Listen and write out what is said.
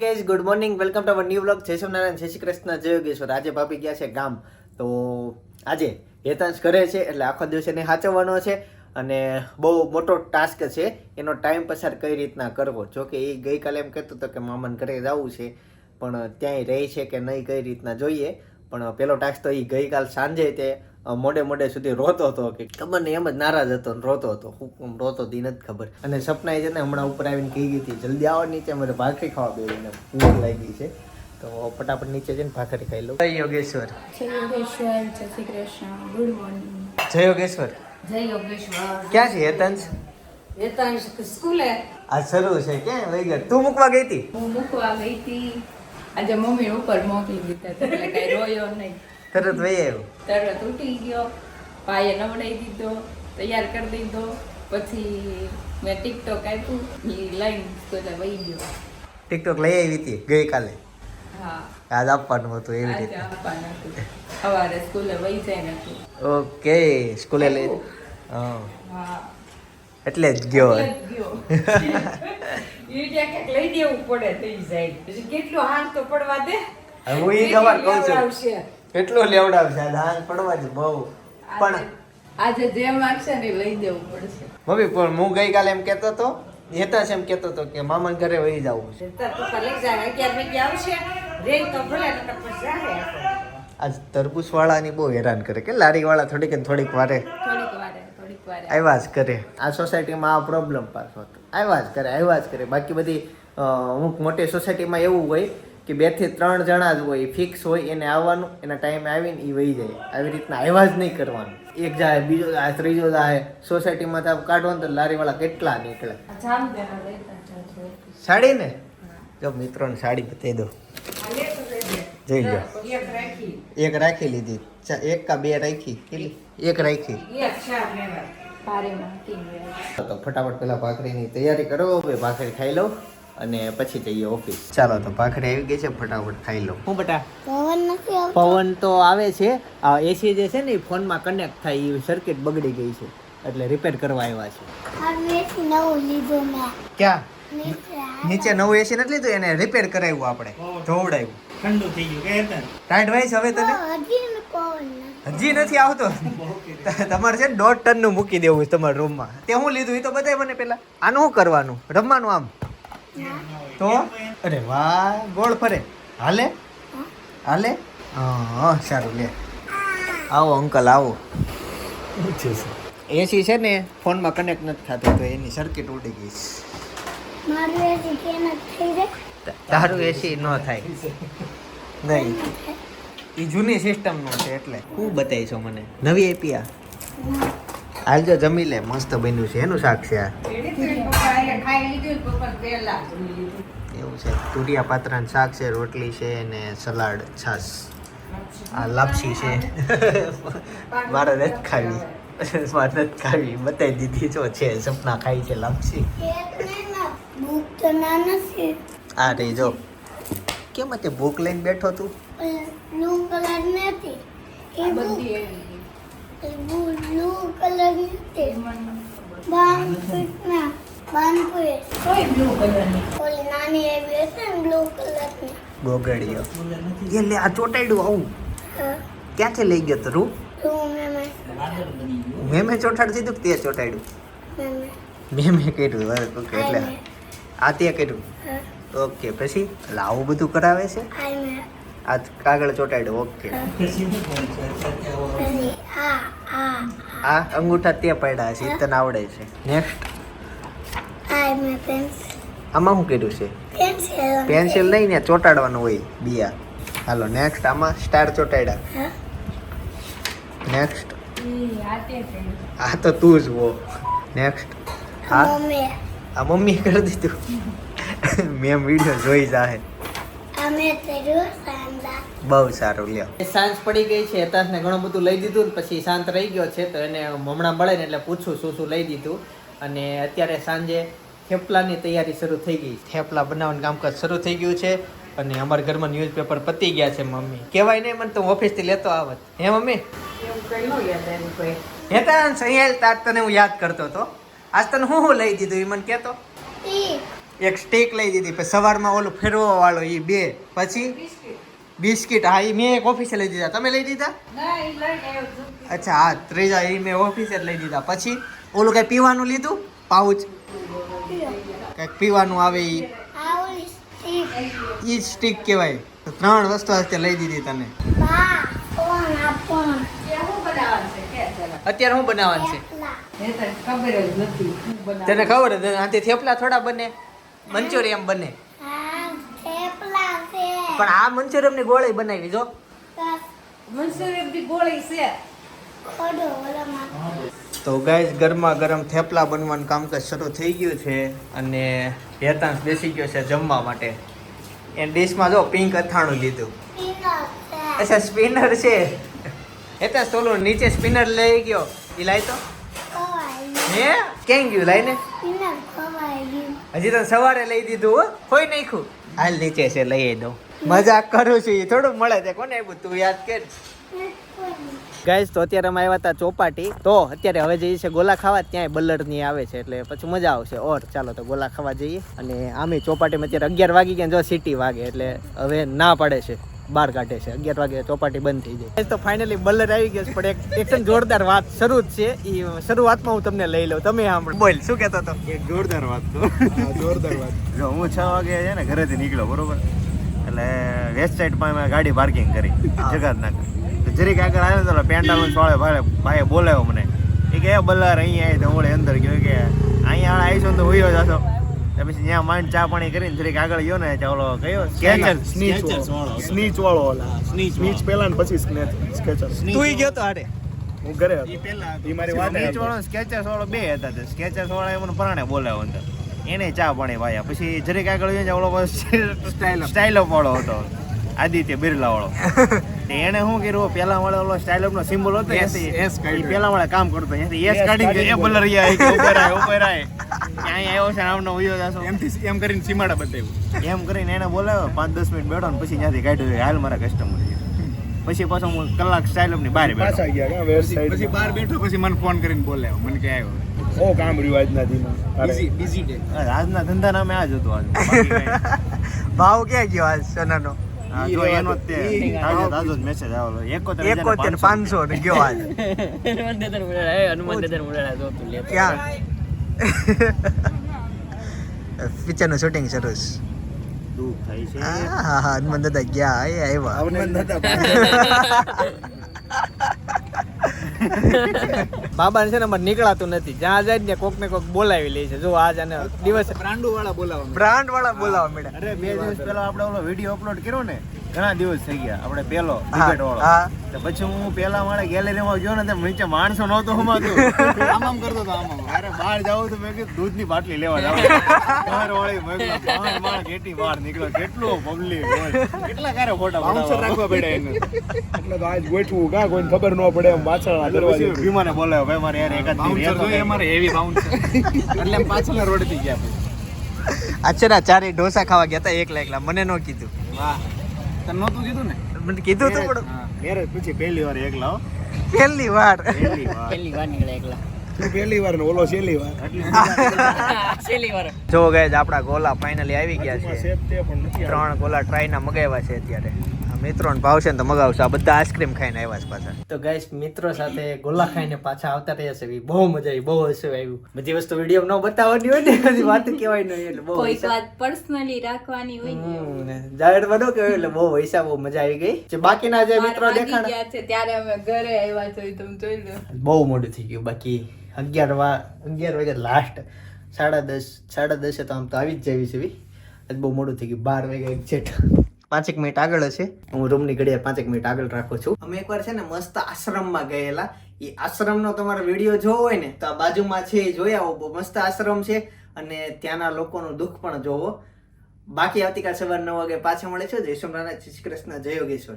Guys good morning welcome to our new blog જય સ્વામિનારાયણ, જય શ્રી કૃષ્ણ, જય યોગેશ્વર. આજે ભાભી ગયા છે ગામ. તો આજે હેતાંશ કરે છે, એટલે આખો દિવસ એને સાચવવાનો છે અને બહુ મોટો ટાસ્ક છે. એનો ટાઈમ પસાર કઈ રીતના કરવો? જો કે એ ગઈકાલે એમ કહેતો હતો કે મામાને ઘરે જવું છે, પણ ત્યાંય રહે છે કે નહીં કઈ રીતના જોઈએ. પણ પેલો ટાસ્ક તો એ ગઈકાલ સાંજે તે મોડે મોડે સુધી રોતો હતો કે ખબર નહીં એમ જ નારાજ હતો ને રોતો હતો. હું રોતો હતી નથી ખબર. અને સપના છે ને હમણાં ઉપર આવીને કહી ગઈ હતી જલ્દી આવો નીચે. મને ભાખરી ખાવા બેવીને ભૂખ લાગી છે. તો ફટાફટ નીચે જઈને ભાખરી ખાઈ લઉં જય યોગેશ્વર. જય યોગેશ્વર જય શ્રી કૃષ્ણ. ગુડ મોર્નિંગ જય યોગેશ્વર. જય યોગેશ્વર. ક્યાં છે હેતંશ? હેતંશ સ્કૂલે. આ શરૂ છે ક્યાં? લઈ ગયા. તું મૂકવા ગઈ હતી? હું મૂકવા ગઈ હતી. આજે મમ્મી ઉપર મોકલી દીધા એટલે કઈ રોયો નહીં. તરત વહી આવ્યો. તરત ઉઠી ગયો. ભાઈએ નવડાવી દીધો તૈયાર કરી દીધો. પછી મેં ટિકટોક આપ્યું. એ લાઈન સ્કૂલે વહી ગયો. ટિકટોક લઈ આવી હતી ગઈકાલે. હા. આજ આપવાનું હતું એવી રીતે. આપવાના હતું. સવારે સ્કૂલે વહી જાય નથી ઓકે સ્કૂલે લઈ હા. એટલે જ ગયો લઈ દેવું પડે થઈ જાય. પછી કેટલું હાથ તો પડવા દે. હું એ ખબર કહું છું. કેટલું લેવડાવશે આ ધાન પડવા જ બહુ. પણ આજે- જે માંગશે ને લઈ દેવું પડશે. મમ્મી પણ હું ગઈકાલે એમ કહેતો હેતા છે એમ કહેતો હતો કે મામા ઘરે વહી જવું છે. તો. આજ તરબૂચ વાળાની બહુ હેરાન કરે કે લારી વાળા થોડીક ને થોડીક વારે થોડીક વારે થોડીક વારે. આવ્યા જ કરે. આ સોસાયટીમાં આ પ્રોબ્લેમ પાછો હતો. આવ્યા જ કરે આવ્યા જ કરે. બાકી બધી અમુક મોટી સોસાયટીમાં એવું હોય કે બેથી ત્રણ જણા જ હોય ફિક્સ હોય એને આવવાનું એના ટાઈમે આવીને એ વહી જાય. આવી રીતના આવ્યા જ નહીં કરવાનું. એક જાય બીજો જાય ત્રીજો જાય સોસાયટીમાં તો કાઢવાનું તો લારીવાળા કેટલા નીકળે. સાડી ને? જો મિત્રોને સાડી બતાવી દો જઈ લો. એક રાખી. લીધી. ચા- એક કા બે રાખી? કેટલી? એક રાખી. તો ફટાફટ પેલા ભાખરીની તૈયારી કરો ભાખરી ખાઈ લઉં. અને પછી જઈએ ઓફિસ. ચાલો તો ભાખરી આવી ગઈ છે ફટાફટ ખાઈ લો. હું બટા? પવન નથી આવતો. પવન તો આવે છે. આ એસી જે છે ને એ ફોનમાં કનેક્ટ થાય એ સર્કિટ બગડી ગઈ છે. એટલે રિપેર કરવા આવ્યા છે. આ મેથી નવું લીધું મેં. ક્યાં? નીચે નવું એસી નથી લીધું એને રિપેર કરાવ્યું આપણે. ધોવડાવ્યું ઠંડુ થઈ ગયું કે? ટાઈટ વાઈસ હવે તને? હજી નથી. આવતો? તમારે છે ને દોઢ ટનનું મૂકી દેવું છે તમારા રૂમમાં તે હું લીધું એ તો બધાય મને પેલા. આનું શું કરવાનું? રમવાનું આમ? તો? અરે વાહ ગોળ ફરે. હાલે? હાલે? હા સારું લે. આવો અંકલ આવો. એસી છે ને ફોનમાં કનેક્ટ નથી થતું તો એની સર્કિટ ઉડી ગઈ છે. તારું એસી ન થાય. નહીં. એ જૂની સિસ્ટમનું છે એટલે. હું બતાવીશો મને? નવી એપીઆ હાલ જો જમી લે મસ્ત બન્યું છે. એનું શાક છે આ. ખાઈ લીધું પપ્પા પહેલા એવું છે. તુરિયા પાત્રાનું શાક છે રોટલી છે ને સલાડ છાશ. આ લાપસી છે. મારે નથી ખાવી. મારે નથી ખાવી. બતાવી દીધી જો છે સપના ખાઈ છે લાપસી. એક નહીં ના ભૂખ તો ના નથી આ રે જો. કેમ તે ભૂખ લઈને બેઠો તું? બ્લુ કલર નથી. એ બધી એવી બ્લુ બાનપુર કોઈ કલરની ઓલી નાની એવી હશે ને બ્લુ કલરની ગોગડીયો એ લે આ ચોટાડ્યું આવું? ક્યાંથી લઈ ગયો તો રૂ મેં મેં ચોટાડી દીધું કે તે ચોટાડ્યું? મેં મેં મેં કર્યું ઓકે એટલે આ તે કર્યું. ઓકે પછી? એટલે આવું બધું કરાવે છે? આ કાગળ ચોટાડ્યું ઓકે. આ અંગૂઠા તે પડ્યા છે તને આવડે છે. નેક્સ્ટ આમાં શું કર્યું છે? પેન્સિલ પેન્સિલ નહીં ને ચોટાડવાનું હોય બિયા. હાલો નેક્સ્ટ આમાં સ્ટાર ચોટાડ્યા. નેક્સ્ટ આ તે તો તું જ હો. નેક્સ્ટ હા? આ મમ્મી કરી દીધું. મેં વીડિયો જોઈ જાહે. બહુ સારું લ્યો. સાંજ પડી ગઈ છે હેતાશને ઘણું બધું લઈ દીધું ને પછી શાંત રહી ગયો છે તો એને હમણાં મળે ને એટલે પૂછું શું શું લઈ દીધું. અને અત્યારે સાંજે થેપલાની તૈયારી શરૂ થઈ ગઈ થેપલા બનાવવાનું કામકાજ શરૂ થઈ ગયું છે અને અમારા ઘરમાં ન્યૂઝપેપર પતી ગયા છે મમ્મી. કહેવાય નહીં મને તો ઓફિસથી લેતો આવત. હે મમ્મી? એવું કઈ નો યાદ હેતાંશ અહીંયા તાર તને હું યાદ કરતો હતો. આજ તને હું હું લઈ દીધું એ મને કહેતો? ઈ એક સ્ટીક લઈ દીધી. પછી સવારમાં ઓલું ફેરવા વાળો એ બે. પછી બિસ્કિટ. હા એ મેં એક ઓફિસે લઈ દીધા. તમે લઈ દીધા. અચ્છા હા ત્રીજા એ મેં ઓફિસે જ લઈ દીધા. પછી ઓલું કઈ પીવાનું લીધું? પાઉચ? કંઈક પીવાનું આવે એ એ સ્ટીક કહેવાય. તો ત્રણ વસ્તુ આજે લઈ દીધી તને. બા ફોન આપણ કે હું બનાવવાનું છે? કે જરા. અત્યારે શું બનાવવાનું છે? તને ખબર જ નથી. તને ખબર જ આથી થેપલા થોડા બને. મંચુરિયમ બને. પણ આ મંચુરિયમની ગોળી બનાવી જો. મંચુરિયમની ગોળી છે. તો ગાઈસ ગરમા ગરમ થેપલા બનવાનું કામકાજ શરૂ થઈ ગયું છે અને હેતાંશ બેસી ગયો છે જમવા માટે. એ ડીશમાં જો પિંક અથાણું લીધું. અચ્છા સ્પિનર છે. હેતાંશ તોલું નીચે સ્પિનર લઈ ગયો. એ લાય તો. હે? કેમ ગયું લાઈને? હજી તો સવારે લઈ દીધું, હો. કોઈ નાખ્યું. હાલ નીચે છે, લઈ દઉં મજાક કરું છું એ થોડું મળે છે. કોને આપ્યું તું યાદ કે ગાઈસ તો અત્યારે અમે આવ્યા હતા ચોપાટી. તો અત્યારે હવે જઈએ છે ગોલા ખાવા, ત્યાંય બલ્લરની આવે છે, એટલે પછી મજા આવશે. ઓર, ચાલો તો ગોલા ખાવા જઈએ. અને આમે ચોપાટીમાં અત્યારે અગિયાર વાગી ગયા જો સિટી વાગે, એટલે હવે ના પડે છે. બહાર કાઢે છે અગિયાર વાગે ચોપાટી બંધ થઈ જાય. તો ફાઇનલી બલ્લર આવી ગયો પણ એક એકદમ જોરદાર વાત શરૂ જ છે. એ શરૂઆતમાં હું તમને લઈ લઉં તમે સાંભળો. બોલ શું કહેતો હતો? એક જોરદાર વાત તો. જોરદાર વાત. જો હું છ વાગે છે ને ઘરેથી નીકળ્યો બરોબર? એટલે વેસ્ટ સાઈડમાં મેં ગાડી પાર્કિંગ કરી જગતનગર તો જરીક આગળ આવ્યો ને તો પેન્ટાલુન સોળે ભાઈ ભાઈએ બોલાવ્યો મને. એ કે "એ અહીંયા આવી તો ઓળે અંદર ગયો કે અહીંયા આવીશું ને તો હોયો જશો. પછી ત્યાં માંડ ચા પાણી કરીને જરીક આગળ ગયો ને ઓલો કયો? સ્કેચર. સ્નીચ વાળો સ્નીચ વાળો ઓલા. સ્નીચ પહેલા ને પછી સ્કેચર. તું ગયો તો હારે? હું ઘરે હતો. ઈ મારી વાત સ્નીચ વાળો સ્કેચર વાળો બે હતા તે. સ્કેચર વાળા એમને મને પરાણે બોલાવ્યો અંદર. એને ચા પાણી વાયા પછી જરીક આગળ ગયો ને ઓલો સ્ટાઇલ સ્ટાઇલ વાળો હતો. આદિત્ય બિરલા વાળો. એને શું કર્યું? પેલા વાળા ઓલો સ્ટાઇલ નો સિમ્બોલ હતો એસ S પેલા વાળા કામ કરતો. એસ કાઢીને ગયો, એ બલર રહ્યા કે ઉપર આય ઉપર આય. ત્યાં આવ્યો છે ને આમનો ઉયો જાશો. એમથી એમ કરીને સીમાડા બતાવ્યું. એમ કરીને એને બોલાવ્યો. પાંચ દસ મિનિટ બેઠો ને પછી ત્યાંથી કાઢ્યો. હાલ મારા કસ્ટમર પછી પાછો હું કલાક સ્ટાઇલની બહાર બેઠો. પાછા બહાર બેઠો પછી મને ફોન કરીને બોલાવ્યો મને કે આવ્યો. ઓ કામ રહ્યું આજના દીમાં બિઝી બિઝી ડે આજના ધંધા નામે આ જ હતું આજ. ભાવ ક્યાં ગયો આજ સોનાનો? જો એનો તે તાજો તાજો મેસેજ આવેલો એકોતેર હજાર ને ક્યાં શૂટિંગ સરસ દુઃખ થાય છે. હા હા હનુમાન દાદા ગયા આવ્યા. બાબા છે ને અમારે નીકળાતું નથી. જ્યાં જાય ને કોક ને કોક બોલાવી લે છે. જો આજ અને દિવસ બ્રાન્ડ વાળા બોલાવવા બ્રાન્ડ વાળા બોલાવા મેડમ અરે બે દિવસ પહેલા આપણે ઓલો વીડિયો અપલોડ કર્યો ને ઘણા દિવસ થઈ ગયા. આપણે પેલો ટિકિટ વાળો. તો પછી હું પેલા મારે ગેલેરીમાં ગયો ને તો નીચે માણસો નહોતો હમાતું. આમ આમ કરતો હતો આમ આમ. અરે બહાર જાવ તો મેં કીધું દૂધની બાટલી લેવા જાવ બહાર વાળી મેં કીધું, કેટલી બહાર નીકળ્યો કેટલો પબ્લિક કેટલા કારે ફોટા બાઉન્સર રાખવા પડે એને. એટલે તો આજ ગોઠવું કા કોઈને ખબર ન પડે એમ પાછળ પછી ભીમાને બોલાવ્યો ભાઈ મારે યાર એકાદ દી બાઉન્સર જોઈએ મારે હેવી બાઉન્સર એટલે પાછળ પાછળના રોડથી ગયા અચ્છા ચારે ઢોસા ખાવા ગયા હતા એકલા એકલા. મને ન કીધું. વાહ. તને નહોતું કીધું ને? મને કીધું તો પણ. મેરેજ પછી પહેલી વાર એકલા હો. પહેલી વાર. પહેલી વાર. તું પહેલી વાર ઓલો છેલ્લી વાર. જો ગઈ આપણા ગોલા ફાઇનલી આવી ગયા છે. ત્રણ ગોલા ટ્રાય ના મગાવ્યા છે અત્યારે. મિત્રોને ભાવશે ને તો મગાવશે. આ બધા આઈસ્ક્રીમ ખાઈને આવ્યા છે પાછા. તો ગાઈસ મિત્રો સાથે ગોલા ખાઈને પાછા આવતા રહ્યા છે. બહુ મજા આવી બહુ હસવું આવ્યું. બધી વસ્તુ વીડિયો ન બતાવવાની હોય ને બધી વાત કહેવાય નહીં એટલે બહુ કોઈ વાત પર્સનલી રાખવાની હોય ને. હમ, ને જાહેરમાં એટલે બહુ હૈસા બહુ મજા આવી ગઈ. જે બાકીના જે મિત્રો દેખાણા. ગયા છે ત્યારે અમે ઘરે આવ્યા છો તમે જોઈ લો. બહુ મોડું થઈ ગયું બાકી અગિયાર વા અગિયાર વાગે લાસ્ટ સાડા દસ સાડા દસે તો આમ તો આવી જ જવી છે આજ બહુ મોડું થઈ ગયું બાર વાગે એક્ઝેક્ટ પાંચેક મિનિટ આગળ હશે. હું રૂમની ઘડિયાળ પાંચેક મિનિટ આગળ રાખું છું. અમે એકવાર છે ને મસ્ત આશ્રમમાં ગયેલા. એ આશ્રમનો તમારો વીડિયો જોવો હોય ને, તો આ બાજુમાં છે એ જોઈ આવો. મસ્ત આશ્રમ છે અને ત્યાંના લોકોનું દુઃખ પણ જોવો. બાકી આવતીકાલ સવાર નવ વાગે પાછા મળે છે. જય સોમનાથ, જય શ્રી કૃષ્ણ, જય યોગેશ્વર.